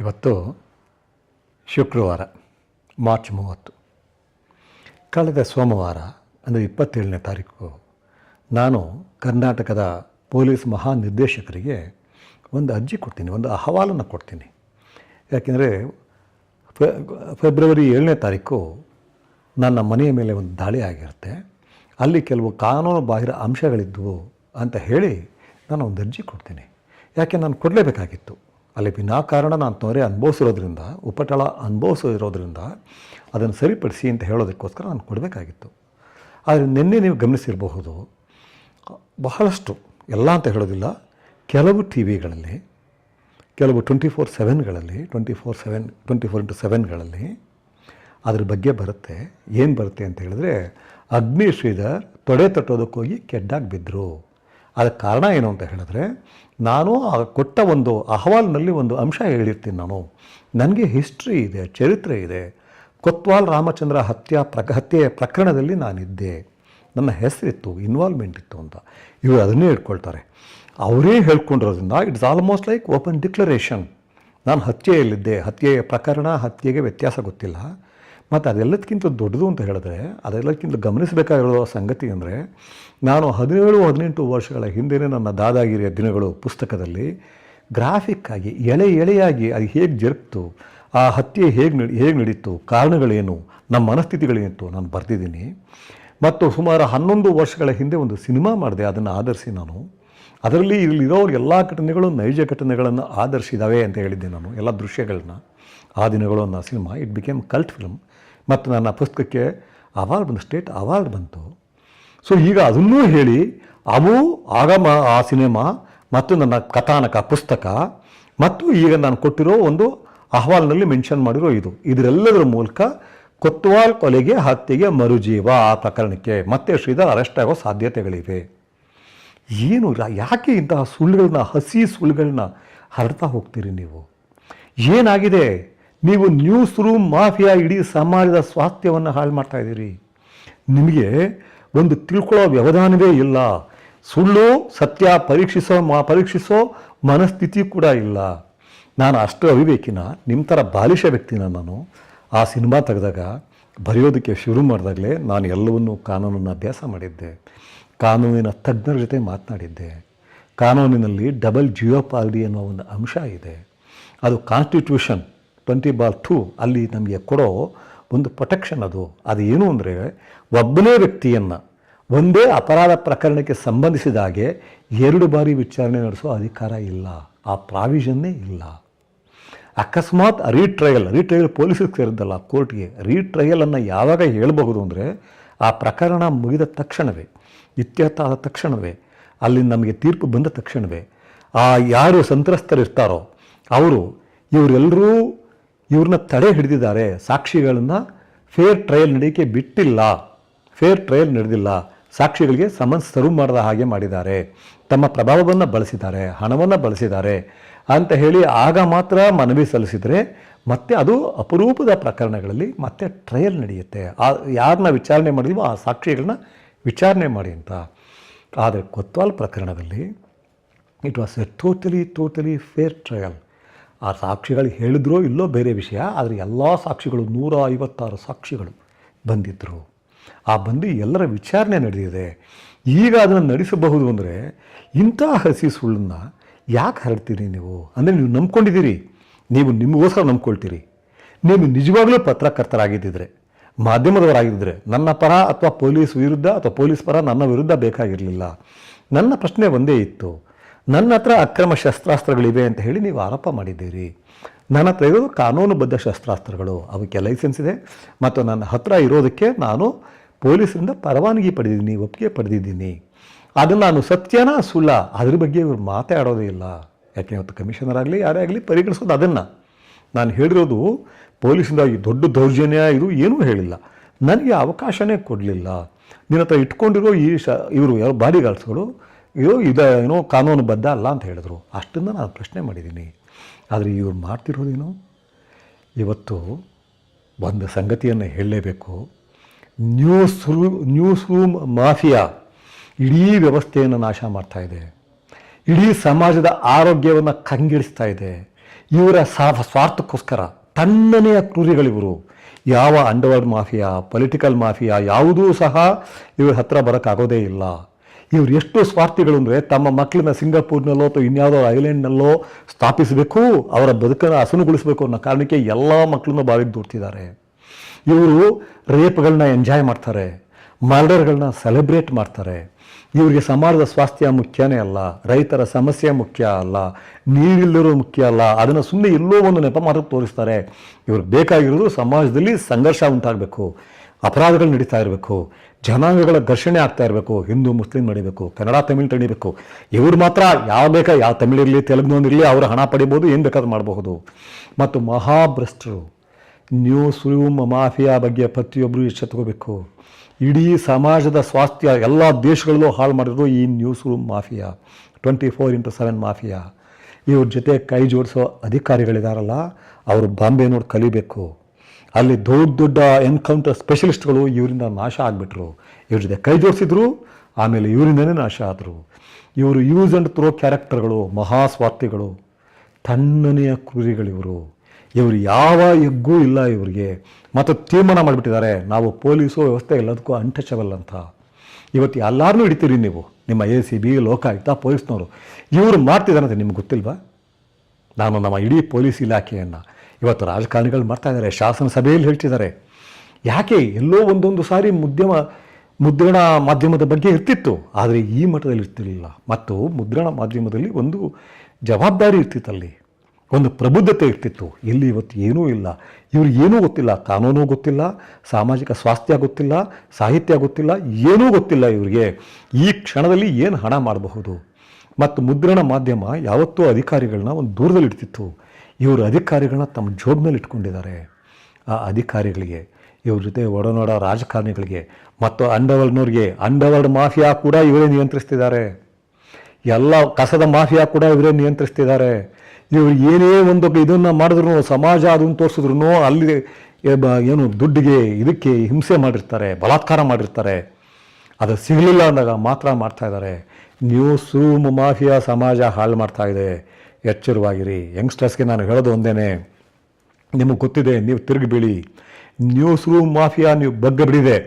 ಇವತ್ತು ಶುಕ್ರವಾರ, ಮಾರ್ಚ್ ಮೂವತ್ತು. ಕಳೆದ ಸೋಮವಾರ, ಅಂದರೆ ಇಪ್ಪತ್ತೇಳನೇ ತಾರೀಕು, ನಾನು ಕರ್ನಾಟಕದ ಪೊಲೀಸ್ ಮಹಾನಿರ್ದೇಶಕರಿಗೆ ಒಂದು ಅರ್ಜಿ ಕೊಡ್ತೀನಿ, ಒಂದು ಅಹವಾಲನ್ನು ಕೊಡ್ತೀನಿ. ಯಾಕೆಂದರೆ ಫೆಬ್ರವರಿ ಏಳನೇ ತಾರೀಕು ನನ್ನ ಮನೆಯ ಮೇಲೆ ಒಂದು ದಾಳಿ ಆಗಿರುತ್ತೆ. ಅಲ್ಲಿ ಕೆಲವು ಕಾನೂನು ಬಾಹಿರ ಅಂಶಗಳಿದ್ದವು ಅಂತ ಹೇಳಿ ನಾನು ಒಂದು ಅರ್ಜಿ ಕೊಡ್ತೀನಿ. ಯಾಕೆ, ನಾನು ಕೊಡಲೇಬೇಕಾಗಿತ್ತು. ಅಲ್ಲಿ ವಿನಾಕಾರಣ ನಾನು ತೊಂದರೆ ಅನುಭವಿಸಿರೋದ್ರಿಂದ, ಉಪಟಳ ಅನುಭವಿಸಿರೋದ್ರಿಂದ ಅದನ್ನು ಸರಿಪಡಿಸಿ ಅಂತ ಹೇಳೋದಕ್ಕೋಸ್ಕರ ನಾನು ಕೊಡಬೇಕಾಗಿತ್ತು. ಆದರೆ ನಿನ್ನೆ ನೀವು ಗಮನಿಸಿರಬಹುದು, ಬಹಳಷ್ಟು, ಎಲ್ಲ ಅಂತ ಹೇಳೋದಿಲ್ಲ, ಕೆಲವು ಟಿ ವಿಗಳಲ್ಲಿ, ಕೆಲವು twenty four ಸೆವೆನ್ಗಳಲ್ಲಿ, twenty four seven, twenty four into ಸೆವೆನ್ಗಳಲ್ಲಿ ಅದ್ರ ಬಗ್ಗೆ ಬರುತ್ತೆ. ಏನು ಬರುತ್ತೆ ಅಂತ ಹೇಳಿದ್ರೆ ಅಗ್ನಿ ಶ್ರೀಧರ್ ತೊಡೆ ತಟ್ಟೋದಕ್ಕೋಗಿ ಕೆಡ್ಡಾಗಿ ಬಿದ್ದರು ಅದಕ್ಕೆ ಕಾರಣ ಏನು ಅಂತ ಹೇಳಿದ್ರೆ, ನಾನು ಆ ಕೊಟ್ಟ ಒಂದು ಅಹವಾಲಿನಲ್ಲಿ ಒಂದು ಅಂಶ ಹೇಳಿರ್ತೀನಿ ನಾನು. ನನಗೆ ಹಿಸ್ಟ್ರಿ ಇದೆ, ಚರಿತ್ರೆ ಇದೆ. ಕೊತ್ವಾಲ್ ರಾಮಚಂದ್ರ ಹತ್ಯಾ ಪ್ರಕ ಹತ್ಯೆಯ ಪ್ರಕರಣದಲ್ಲಿ ನಾನಿದ್ದೆ. ನನ್ನ ಹೆಸರಿತ್ತು ಇನ್ವಾಲ್ವ್ಮೆಂಟ್ ಇತ್ತು ಅಂತ. ಇವರು ಅದನ್ನೇ ಇಟ್ಕೊಳ್ತಾರೆ ಅವರೇ ಹೇಳ್ಕೊಂಡಿರೋದ್ರಿಂದ it's almost like open declaration ನಾನು ಹತ್ಯೆಯಲ್ಲಿದ್ದೆ, ಹತ್ಯೆಯ ಪ್ರಕರಣ, ಹತ್ಯೆಗೆ ವ್ಯತ್ಯಾಸ ಗೊತ್ತಿಲ್ಲ. ಮತ್ತು ಅದೆಲ್ಲದಕ್ಕಿಂತ ದೊಡ್ಡದು ಅಂತ ಹೇಳಿದ್ರೆ ಅದೆಲ್ಲಕ್ಕಿಂತ ಗಮನಿಸಬೇಕಾಗಿರೋ ಸಂಗತಿ ಅಂದರೆ, ನಾನು ಹದಿನೇಳು, ಹದಿನೆಂಟು ವರ್ಷಗಳ ಹಿಂದೆಯೇ ನನ್ನ ದಾದಾಗಿರಿಯ ದಿನಗಳು ಪುಸ್ತಕದಲ್ಲಿ ಗ್ರಾಫಿಕ್ ಆಗಿ ಎಳೆ ಎಳೆಯಾಗಿ ಅದು ಹೇಗೆ ಜರುಗ್ತು, ಆ ಹತ್ಯೆ ಹೇಗೆ ನಡಿ, ಹೇಗೆ ನಡೀತು, ಕಾರಣಗಳೇನು, ನಮ್ಮ ಮನಸ್ಥಿತಿಗಳೇನಿತ್ತು ನಾನು ಬರೆದಿದ್ದೀನಿ. ಮತ್ತು ಸುಮಾರು ಹನ್ನೊಂದು ವರ್ಷಗಳ ಹಿಂದೆ ಒಂದು ಸಿನಿಮಾ ಮಾಡಿದೆ, ಅದನ್ನು ಆಧರಿಸಿ ನಾನು. ಅದರಲ್ಲಿ ಇಲ್ಲಿರೋ ಎಲ್ಲ ಘಟನೆಗಳು ನೈಜ ಘಟನೆಗಳನ್ನು ಆಧರಿಸಿದಾವೆ ಅಂತ ಹೇಳಿದ್ದೆ ನಾನು, ಎಲ್ಲ ದೃಶ್ಯಗಳನ್ನ. ಆ ದಿನಗಳು ಅನ್ನೋ cinema it became cult film ಮತ್ತು ನನ್ನ ಪುಸ್ತಕಕ್ಕೆ ಅವಾರ್ಡ್ ಬಂದು ಸ್ಟೇಟ್ ಅವಾರ್ಡ್ ಬಂತು. ಸೊ ಈಗ ಅದನ್ನೂ ಹೇಳಿ, ಅವು ಆಗಮ, ಆ ಸಿನಿಮಾ ಮತ್ತು ನನ್ನ ಕಥಾನಕ ಪುಸ್ತಕ ಮತ್ತು ಈಗ ನಾನು ಕೊಟ್ಟಿರೋ ಒಂದು ಅಹವಾಲ್ನಲ್ಲಿ ಮೆನ್ಷನ್ ಮಾಡಿರೋ ಇದು. ಇದರೆಲ್ಲದರ ಮೂಲಕ ಕೊತ್ವಾಲ್ ಕೊಲೆಗೆ, ಹತ್ಯೆಗೆ ಮರುಜೀವ ಆ ಪ್ರಕರಣಕ್ಕೆ. ಮತ್ತೆ ಶ್ರೀಧರ್ ಅರೆಸ್ಟ್ ಆಗೋ ಸಾಧ್ಯತೆಗಳಿವೆ. ಏನು ಯಾಕೆ ಇಂತಹ ಸುಳ್ಳುಗಳನ್ನ ಹಸಿ ಸುಳ್ಳುಗಳನ್ನ ಹರಡ್ತಾ ಹೋಗ್ತೀರಿ ನೀವು? ಏನಾಗಿದೆ? ನೀವು ನ್ಯೂಸ್ ರೂಮ್ ಮಾಫಿಯಾ ಇಡೀ ಸಮಾಜದ ಸ್ವಾಸ್ಥ್ಯವನ್ನು ಹಾಳು ಮಾಡ್ತಾ ಇದ್ದೀರಿ. ನಿಮಗೆ ಒಂದು ತಿಳ್ಕೊಳ್ಳೋ ವ್ಯವಧಾನವೇ ಇಲ್ಲ. ಸುಳ್ಳು ಸತ್ಯ ಪರೀಕ್ಷಿಸೋ, ಮಾ, ಪರೀಕ್ಷಿಸೋ ಮನಸ್ಥಿತಿ ಕೂಡ ಇಲ್ಲ. ನಾನು ಅಷ್ಟು ಅವಿವೇಕಿನ ನಿಮ್ಮ ಥರ ಬಾಲಿಷ ವ್ಯಕ್ತಿನ ನಾನು. ಆ ಸಿನಿಮಾ ತೆಗೆದಾಗ, ಬರೆಯೋದಕ್ಕೆ ಶುರು ಮಾಡಿದಾಗಲೇ ನಾನು ಎಲ್ಲವನ್ನೂ ಕಾನೂನನ್ನು ಅಭ್ಯಾಸ ಮಾಡಿದ್ದೆ. ಕಾನೂನಿನ ತಜ್ಞರ ಜೊತೆ ಮಾತನಾಡಿದ್ದೆ. ಕಾನೂನಿನಲ್ಲಿ ಡಬಲ್ ಜಿಯೋಪಾಲಿ ಅನ್ನೋ ಒಂದು ಅಂಶ ಇದೆ. ಅದು ಕಾನ್ಸ್ಟಿಟ್ಯೂಷನ್ ಟ್ವೆಂಟಿ ಬಾರ್ ಟು ಅಲ್ಲಿ ನಮಗೆ ಕೊಡೋ ಒಂದು ಪ್ರೊಟೆಕ್ಷನ್ ಅದು. ಅದು ಏನು ಅಂದರೆ ಒಬ್ಬನೇ ವ್ಯಕ್ತಿಯನ್ನು ಒಂದೇ ಅಪರಾಧ ಪ್ರಕರಣಕ್ಕೆ ಸಂಬಂಧಿಸಿದ ಹಾಗೆ ಎರಡು ಬಾರಿ ವಿಚಾರಣೆ ನಡೆಸೋ ಅಧಿಕಾರ ಇಲ್ಲ. ಆ ಪ್ರಾವಿಷನ್ನೇ ಇಲ್ಲ. ಅಕಸ್ಮಾತ್ ರೀಟ್ರಯಲ್ ರೀಟ್ರಯಲ್ ಪೊಲೀಸಿಗೆ ಸೇರಿದ್ದಲ್ಲ, ಕೋರ್ಟ್ಗೆ ರೀಟ್ರಯಲನ್ನು ಯಾವಾಗ ಹೇಳಬಹುದು ಅಂದರೆ ಆ ಪ್ರಕರಣ ಮುಗಿದ ತಕ್ಷಣವೇ ಇತ್ಯರ್ಥ ಆದ ತಕ್ಷಣವೇ, ಅಲ್ಲಿ ನಮಗೆ ತೀರ್ಪು ಬಂದ ತಕ್ಷಣವೇ ಆ ಯಾರು ಸಂತ್ರಸ್ತರಿರ್ತಾರೋ, ಅವರು ಇವರೆಲ್ಲರೂ ಇವ್ರನ್ನ ತಡೆ ಹಿಡಿದಿದ್ದಾರೆ. ಸಾಕ್ಷಿಗಳನ್ನು ಫೇರ್ ಟ್ರಯಲ್ ನಡೆಯೋಕ್ಕೆ ಬಿಟ್ಟಿಲ್ಲ. ಫೇರ್ ಟ್ರಯಲ್ ನಡೆದಿಲ್ಲ. ಸಾಕ್ಷಿಗಳಿಗೆ ಸಮನ್ಸ್ ಸರ್ವ್ ಮಾಡದ ಹಾಗೆ ಮಾಡಿದ್ದಾರೆ. ತಮ್ಮ ಪ್ರಭಾವವನ್ನು ಬಳಸಿದ್ದಾರೆ, ಹಣವನ್ನು ಬಳಸಿದ್ದಾರೆ ಅಂತ ಹೇಳಿ ಆಗ ಮಾತ್ರ ಮನವಿ ಸಲ್ಲಿಸಿದರೆ ಮತ್ತೆ ಅದು ಅಪರೂಪದ ಪ್ರಕರಣಗಳಲ್ಲಿ ಮತ್ತೆ ಟ್ರಯಲ್ ನಡೆಯುತ್ತೆ. ಆ ಯಾರನ್ನ ವಿಚಾರಣೆ ಮಾಡಿದೀವೋ ಆ ಸಾಕ್ಷಿಗಳನ್ನ ವಿಚಾರಣೆ ಮಾಡಿ ಅಂತ. ಆದರೆ ಕೊತ್ವಾಲ್ ಪ್ರಕರಣದಲ್ಲಿ it was a totally totally fair trial ಆ ಸಾಕ್ಷಿಗಳು ಹೇಳಿದ್ರೋ ಇಲ್ಲೋ ಬೇರೆ ವಿಷಯ, ಆದರೆ ಎಲ್ಲ ಸಾಕ್ಷಿಗಳು ನೂರ ಐವತ್ತಾರು ಸಾಕ್ಷಿಗಳು ಬಂದಿದ್ದರು ಆ ಬಂದು ಎಲ್ಲರ ವಿಚಾರಣೆ ನಡೆದಿದೆ. ಈಗ ಅದನ್ನು ನಡೆಸಬಹುದು ಅಂದರೆ ಇಂಥ ಹಸಿ ಸುಳ್ಳನ್ನು ಯಾಕೆ ಹರಡ್ತೀರಿ ನೀವು? ಅಂದರೆ ನೀವು ನಂಬ್ಕೊಂಡಿದ್ದೀರಿ. ನೀವು ನಿಮಗೋಸ್ಕರ ನಂಬ್ಕೊಳ್ತೀರಿ. ನೀವು ನಿಜವಾಗಲೂ ಪತ್ರಕರ್ತರಾಗಿದ್ದಿದ್ರೆ ಮಾಧ್ಯಮದವರಾಗಿದ್ದರೆ ನನ್ನ ಪರ ಅಥವಾ ಪೊಲೀಸ್ ವಿರುದ್ಧ ಅಥವಾ ಪೊಲೀಸ್ ಪರ ನನ್ನ ವಿರುದ್ಧ ಬೇಕಾಗಿರಲಿಲ್ಲ. ನನ್ನ ಪ್ರಶ್ನೆ ಒಂದೇ ಇತ್ತು. ನನ್ನ ಹತ್ರ ಅಕ್ರಮ ಶಸ್ತ್ರಾಸ್ತ್ರಗಳಿವೆ ಅಂತ ಹೇಳಿ ನೀವು ಆರೋಪ ಮಾಡಿದ್ದೀರಿ. ನನ್ನ ಹತ್ರ ಇರೋದು ಕಾನೂನುಬದ್ಧ ಶಸ್ತ್ರಾಸ್ತ್ರಗಳು. ಅವಕ್ಕೆ ಲೈಸೆನ್ಸ್ ಇದೆ. ಮತ್ತು ನನ್ನ ಹತ್ರ ಇರೋದಕ್ಕೆ ನಾನು ಪೊಲೀಸರಿಂದ ಪರವಾನಗಿ ಪಡೆದಿದ್ದೀನಿ, ಒಪ್ಪಿಗೆ ಪಡೆದಿದ್ದೀನಿ. ಅದನ್ನು ನಾನು ಸತ್ಯನ ಸುಳ್ಳ ಅದ್ರ ಬಗ್ಗೆ ಇವರು ಮಾತಾಡೋದೇ ಇಲ್ಲ. ಯಾಕೆ ಇವತ್ತು ಕಮಿಷನರ್ ಆಗಲಿ, ಯಾರೇ ಆಗಲಿ ಪರಿಗಣಿಸೋದು ಅದನ್ನು. ನಾನು ಹೇಳಿರೋದು ಪೊಲೀಸಿಂದ ದೊಡ್ಡ ದೌರ್ಜನ್ಯ ಇದು ಏನೂ ಹೇಳಿಲ್ಲ. ನನಗೆ ಅವಕಾಶನೇ ಕೊಡಲಿಲ್ಲ. ನಿನ್ನ ಹತ್ರ ಇಟ್ಕೊಂಡಿರೋ ಈ ಶ ಇವರು ಯಾರು ಬಾಡಿ ಗಾರ್ಡ್ಸ್ಗಳು ಇದು ಇದ ಏನೋ ಕಾನೂನುಬದ್ಧ ಅಲ್ಲ ಅಂತ ಹೇಳಿದ್ರು. ಅಷ್ಟನ್ನು ನಾನು ಪ್ರಶ್ನೆ ಮಾಡಿದ್ದೀನಿ. ಆದರೆ ಇವ್ರು ಮಾಡ್ತಿರೋದೇನು? ಇವತ್ತು ಒಂದು ಸಂಗತಿಯನ್ನು ಹೇಳಲೇಬೇಕು. ನ್ಯೂಸ್ ರೂ, ನ್ಯೂಸ್ ರೂಮ್ ಮಾಫಿಯಾ ಇಡೀ ವ್ಯವಸ್ಥೆಯನ್ನು ನಾಶ ಮಾಡ್ತಾ ಇದೆ. ಇಡೀ ಸಮಾಜದ ಆರೋಗ್ಯವನ್ನು ಕಂಗೆಡಿಸ್ತಾ ಇದೆ. ಇವರ ಸಾಫ ಸ್ವಾರ್ಥಕ್ಕೋಸ್ಕರ ತಣ್ಣನೆಯ ಕ್ರೂರಿಗಳಿವರು. ಯಾವ ಅಂಡರ್ವರ್ಲ್ಡ್ ಮಾಫಿಯಾ ಪೊಲಿಟಿಕಲ್ ಮಾಫಿಯಾ ಯಾವುದೂ ಸಹ ಇವ್ರ ಹತ್ರ ಬರೋಕ್ಕಾಗೋದೇ ಇಲ್ಲ. ಇವ್ರು ಎಷ್ಟು ಸ್ವಾರ್ಥಿಗಳು ಅಂದರೆ ತಮ್ಮ ಮಕ್ಕಳನ್ನ ಸಿಂಗಾಪುರ್ನಲ್ಲೋ ಅಥವಾ ಇನ್ಯಾವುದೋ ಐಲ್ಯಾಂಡ್ನಲ್ಲೋ ಸ್ಥಾಪಿಸಬೇಕು, ಅವರ ಬದುಕನ್ನು ಹಸನುಗೊಳಿಸಬೇಕು ಅನ್ನೋ ಕಾರಣಕ್ಕೆ ಎಲ್ಲ ಮಕ್ಕಳನ್ನ ಬಾವಿಗೆ ದೂಡ್ತಿದ್ದಾರೆ. ಇವರು ರೇಪ್ಗಳನ್ನ ಎಂಜಾಯ್ ಮಾಡ್ತಾರೆ, ಮರ್ಡರ್ಗಳನ್ನ ಸೆಲೆಬ್ರೇಟ್ ಮಾಡ್ತಾರೆ. ಇವರಿಗೆ ಸಮಾಜದ ಸ್ವಾಸ್ಥ್ಯ ಮುಖ್ಯನೇ ಅಲ್ಲ, ರೈತರ ಸಮಸ್ಯೆ ಮುಖ್ಯ ಅಲ್ಲ ನೀರಿಲ್ಲರೂ ಮುಖ್ಯ ಅಲ್ಲ, ಅದನ್ನು ಸುಮ್ಮನೆ ಎಲ್ಲೋ ಒಂದು ನೆಪ ಮಾತ್ರ ತೋರಿಸ್ತಾರೆ. ಇವ್ರಿಗೆ ಬೇಕಾಗಿರೋದು ಸಮಾಜದಲ್ಲಿ ಸಂಘರ್ಷ ಉಂಟಾಗಬೇಕು. ಅಪರಾಧಗಳು ನಡೀತಾ ಇರಬೇಕು, ಜನಾಂಗಗಳ ಘರ್ಷಣೆ ಆಗ್ತಾ ಇರಬೇಕು, ಹಿಂದೂ, ಮುಸ್ಲಿಂ ನಡಿಬೇಕು, ಕನ್ನಡ, ತಮಿಳು ತಣಿಬೇಕು ಇವ್ರು ಮಾತ್ರ ಯಾವ ಬೇಕಾ, ಯಾವ ತಮಿಳಿರಲಿ ಇರಲಿ ಅವರು ಹಣ ಪಡಿಬೋದು, ಏನು ಬೇಕಾದ್ರೂ ಮಾಡಬಹುದು. ಮತ್ತು ಮಹಾಭ್ರಷ್ಟರು, ನ್ಯೂಸ್ ರೂಮ್ ಮಾಫಿಯಾ ಬಗ್ಗೆ ಪ್ರತಿಯೊಬ್ಬರು ಎಚ್ಚೆತ್ಕೋಬೇಕು ಇಡೀ ಸಮಾಜದ ಸ್ವಾಸ್ಥ್ಯ, ಎಲ್ಲ ದೇಶಗಳಲ್ಲೂ ಹಾಳು ಮಾಡಿರೋದು ಈ news room mafia, twenty four into seven mafia. ಇವ್ರ ಜೊತೆ ಕೈ ಜೋಡಿಸೋ ಅಧಿಕಾರಿಗಳಿದಾರಲ್ಲ, ಅವರು ಬಾಂಬೆ ನೋಡಿ ಕಲಿಬೇಕು. ಅಲ್ಲಿ ದೊಡ್ಡ ದೊಡ್ಡ ಎನ್ಕೌಂಟರ್ ಸ್ಪೆಷಲಿಸ್ಟ್ಗಳು ಇವರಿಂದ ನಾಶ ಆಗಿಬಿಟ್ರು. ಇವ್ರ ಜೊತೆ ಕೈ ಜೋಡಿಸಿದ್ರು, ಆಮೇಲೆ ಇವರಿಂದನೇ ನಾಶ ಆದರು. ಇವರು ಯೂಸ್ ಆ್ಯಂಡ್ ಥ್ರೋ ಕ್ಯಾರೆಕ್ಟರ್ಗಳು ಮಹಾಸ್ವಾರ್ಥಿಗಳು ತಣ್ಣನೆಯ ಕ್ರೂರಿಗಳಿವರು ಇವರು. ಯಾವ ಎಗ್ಗೂ ಇಲ್ಲ ಇವರಿಗೆ. ಮತ್ತು ತೀರ್ಮಾನ ಮಾಡಿಬಿಟ್ಟಿದ್ದಾರೆ, ನಾವು ಪೊಲೀಸು ವ್ಯವಸ್ಥೆ ಎಲ್ಲದಕ್ಕೂ ಅಂಟಚಬಲ್ ಅಂತ. ಇವತ್ತು ಎಲ್ಲರನ್ನೂ ಹಿಡಿತೀರಿ ನೀವು, ನಿಮ್ಮ ಎ ಸಿ ಬಿ, ಲೋಕಾಯುಕ್ತ, ಪೊಲೀಸ್ನವರು. ಇವರು ಅಂತ ನಿಮ್ಗೆ ಗೊತ್ತಿಲ್ವಾ? ನಾನು ನಮ್ಮ ಇಡೀ ಪೊಲೀಸ್ ಇಲಾಖೆಯನ್ನು. ಇವತ್ತು ರಾಜಕಾರಣಿಗಳು ಮಾಡ್ತಾ ಇದ್ದಾರೆ, ಶಾಸನ ಸಭೆಯಲ್ಲಿ ಹೇಳ್ತಿದ್ದಾರೆ. ಯಾಕೆ ಎಲ್ಲೋ ಒಂದೊಂದು ಸಾರಿ ಮುದ್ಯಮ, ಮುದ್ರಣ ಮಾಧ್ಯಮದ ಬಗ್ಗೆ ಇರ್ತಿತ್ತು, ಆದರೆ ಈ ಮಟ್ಟದಲ್ಲಿ ಇರ್ತಿರಲಿಲ್ಲ. ಮತ್ತು ಮುದ್ರಣ ಮಾಧ್ಯಮದಲ್ಲಿ ಒಂದು ಜವಾಬ್ದಾರಿ ಇರ್ತಿತ್ತಲ್ಲಿ ಒಂದು ಪ್ರಬುದ್ಧತೆ ಇರ್ತಿತ್ತು. ಇಲ್ಲಿ ಇವತ್ತು ಏನೂ ಇಲ್ಲ. ಇವರು ಏನೂ ಗೊತ್ತಿಲ್ಲ. ಕಾನೂನು ಗೊತ್ತಿಲ್ಲ, ಸಾಮಾಜಿಕ ಸ್ವಾಸ್ಥ್ಯ ಗೊತ್ತಿಲ್ಲ, ಸಾಹಿತ್ಯ ಗೊತ್ತಿಲ್ಲ, ಏನೂ ಗೊತ್ತಿಲ್ಲ ಇವರಿಗೆ. ಈ ಕ್ಷಣದಲ್ಲಿ ಏನು ಹಣ ಮಾಡಬಹುದು? ಮತ್ತು ಮುದ್ರಣ ಮಾಧ್ಯಮ ಯಾವತ್ತೂ ಅಧಿಕಾರಿಗಳನ್ನ ಒಂದು ದೂರದಲ್ಲಿ ಇಡ್ತಿತ್ತು. ಇವರು ಅಧಿಕಾರಿಗಳನ್ನ ತಮ್ಮ ಜೋಬ್ನಲ್ಲಿ ಇಟ್ಕೊಂಡಿದ್ದಾರೆ. ಆ ಅಧಿಕಾರಿಗಳಿಗೆ, ಇವ್ರ ಜೊತೆ ಒಡನಾಡ ರಾಜಕಾರಣಿಗಳಿಗೆ ಮತ್ತು ಅಂಡರ್ವರ್ಲ್ಡ್ನವ್ರಿಗೆ ಅಂಡರ್ವರ್ಲ್ಡ್ ಮಾಫಿಯಾ ಕೂಡ ಇವರೇ ನಿಯಂತ್ರಿಸ್ತಿದ್ದಾರೆ. ಎಲ್ಲ ಕಸದ ಮಾಫಿಯಾ ಕೂಡ ಇವರೇ ನಿಯಂತ್ರಿಸ್ತಿದ್ದಾರೆ. ಇವರು ಏನೇ ಒಂದು ಇದನ್ನು ಮಾಡಿದ್ರು ಸಮಾಜ ಅದನ್ನು ತೋರಿಸಿದ್ರು ಅಲ್ಲಿ ಏನು ದುಡ್ಡಿಗೆ ಇದಕ್ಕೆ ಹಿಂಸೆ ಮಾಡಿರ್ತಾರೆ, ಬಲಾತ್ಕಾರ ಮಾಡಿರ್ತಾರೆ. ಅದು ಸಿಗಲಿಲ್ಲ ಅಂದಾಗ ಮಾತ್ರ ಮಾಡ್ತಾಯಿದ್ದಾರೆ ನ್ಯೂಸ್ ರೂಮ್ ಮಾಫಿಯಾ ಸಮಾಜ ಹಾಳು ಮಾಡ್ತಾಯಿದೆ ಎಚ್ಚರವಾಗಿರಿ. ಯಂಗ್ಸ್ಟರ್ಸ್ಗೆ ನಾನು ಹೇಳೋದು ಒಂದೇನೆ, ನಿಮಗೆ ಗೊತ್ತಿದೆ, ನೀವು ತಿರುಗಿ ಬೀಳಿ ನ್ಯೂಸ್ ರೂಮ್ ಮಾಫಿಯಾ ನೀವು ಬಗ್ಗ ಬಿಡಿದೆ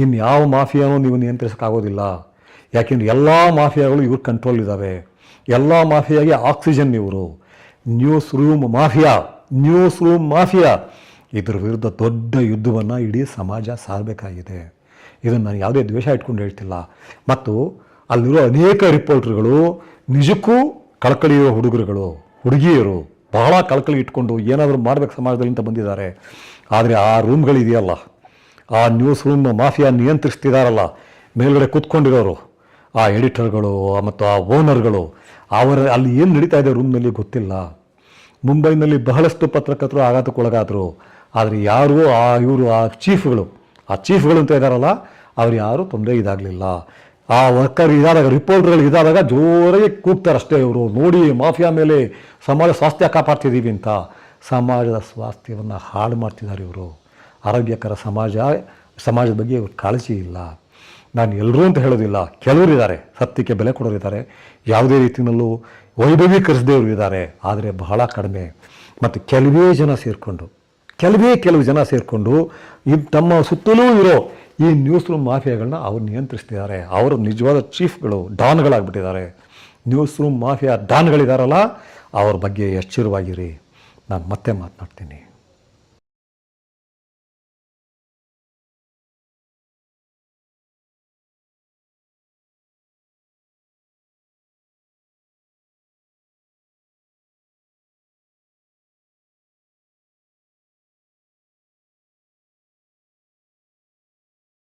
ಇನ್ನು ಯಾವ ಮಾಫಿಯಾನೂ ನೀವು ನಿಯಂತ್ರಿಸೋಕ್ಕಾಗೋದಿಲ್ಲ. ಯಾಕೆಂದರೆ ಎಲ್ಲ ಮಾಫಿಯಾಗಳು ಇವ್ರ ಕಂಟ್ರೋಲ್ ಇದ್ದಾವೆ ಎಲ್ಲ ಮಾಫಿಯಾಗೆ ಆಕ್ಸಿಜನ್ ಇವರು. News room mafia news room mafia. ಇದ್ರ ವಿರುದ್ಧ ದೊಡ್ಡ ಯುದ್ಧವನ್ನು ಇಡೀ ಸಮಾಜ ಸಾರಬೇಕಾಗಿದೆ. ಇದನ್ನು ನಾನು ಯಾವುದೇ ದ್ವೇಷ ಇಟ್ಕೊಂಡು ಹೇಳ್ತಿಲ್ಲ. ಮತ್ತು ಅಲ್ಲಿರೋ ಅನೇಕ ರಿಪೋರ್ಟ್ರುಗಳು ನಿಜಕ್ಕೂ ಕಳಕಳಿಯೋ ಹುಡುಗರುಗಳು, ಹುಡುಗಿಯರು ಬಹಳ ಕಳಕಳಿ ಇಟ್ಕೊಂಡು ಏನಾದರೂ ಮಾಡಬೇಕು ಸಮಾಜದಲ್ಲಿ ಅಂತ ಬಂದಿದ್ದಾರೆ. ಆದರೆ ಆ ರೂಮ್ಗಳಿದೆಯಲ್ಲ ಆ ನ್ಯೂಸ್ ರೂಮ್ ಮಾಫಿಯಾ ನಿಯಂತ್ರಿಸ್ತಿದಾರಲ್ಲ, ಮೇಲ್ಗಡೆ ಕೂತ್ಕೊಂಡಿರೋರು, ಆ ಎಡಿಟರ್ಗಳು ಮತ್ತು ಆ ಓನರ್ಗಳು ಅವರ ಅಲ್ಲಿ ಏನು ನಡೀತಾ ಇದೆ ರೂಮ್ನಲ್ಲಿ ಗೊತ್ತಿಲ್ಲ. ಮುಂಬೈನಲ್ಲಿ ಬಹಳಷ್ಟು ಪತ್ರಕರ್ತರು ಆಘಾತಕ್ಕೊಳಗಾದರು. ಆದರೆ ಯಾರು ಆ ಇವರು, ಆ ಚೀಫ್ಗಳು ಆ ಚೀಫ್ಗಳು ಅಂತ ಇದ್ದಾರಲ್ಲ ಅವ್ರು ಯಾರೂ ತೊಂದರೆ ಇದಾಗಲಿಲ್ಲ. ಆ ವರ್ಕರ್ ಇದಾದಾಗ ರಿಪೋರ್ಟ್ಗಳು ಇದಾದಾಗ ಜೋರಾಗಿ ಕೂಗ್ತಾರೆ ಅಷ್ಟೇ ಇವರು. ನೋಡಿ, ಮಾಫಿಯಾ ಮೇಲೆ ಸಮಾಜ ಸ್ವಾಸ್ಥ್ಯ ಕಾಪಾಡ್ತಿದ್ದೀವಿ ಅಂತ. ಸಮಾಜದ ಸ್ವಾಸ್ಥ್ಯವನ್ನು ಹಾಳು ಮಾಡ್ತಿದ್ದಾರೆ ಇವರು. ಆರೋಗ್ಯಕರ ಸಮಾಜ, ಸಮಾಜದ ಬಗ್ಗೆ ಇವ್ರ ಕಾಳಜಿ ಇಲ್ಲ. ನಾನು ಎಲ್ಲರೂ ಅಂತ ಹೇಳೋದಿಲ್ಲ. ಕೆಲವರು ಇದ್ದಾರೆ, ಸತ್ಯಕ್ಕೆ ಬೆಲೆ ಕೊಡೋರಿದ್ದಾರೆ ಯಾವುದೇ ರೀತಿಯಲ್ಲೂ ವೈಭವೀಕರಿಸದೇವರು ಇದ್ದಾರೆ. ಆದರೆ ಬಹಳ ಕಡಿಮೆ. ಮತ್ತು ಕೆಲವೇ ಜನ ಸೇರಿಕೊಂಡು, ಕೆಲವೇ ಕೆಲವು ಜನ ಸೇರಿಕೊಂಡು, ಇದು ತಮ್ಮ ಸುತ್ತಲೂ ಇರೋ ಈ ನ್ಯೂಸ್ ರೂಮ್ ಮಾಫಿಯಾಗಳನ್ನ ಅವ್ರು ನಿಯಂತ್ರಿಸ್ತಿದ್ದಾರೆ. ಅವರು ನಿಜವಾದ ಚೀಫ್ಗಳು, ಡಾನ್ಗಳಾಗ್ಬಿಟ್ಟಿದ್ದಾರೆ. ನ್ಯೂಸ್ ರೂಮ್ ಮಾಫಿಯಾ ಡಾನ್ಗಳಿದಾರಲ್ಲ, ಅವ್ರ ಬಗ್ಗೆ ಎಚ್ಚರವಾಗಿರಿ. ನಾನು ಮತ್ತೆ ಮಾತನಾಡ್ತೀನಿ.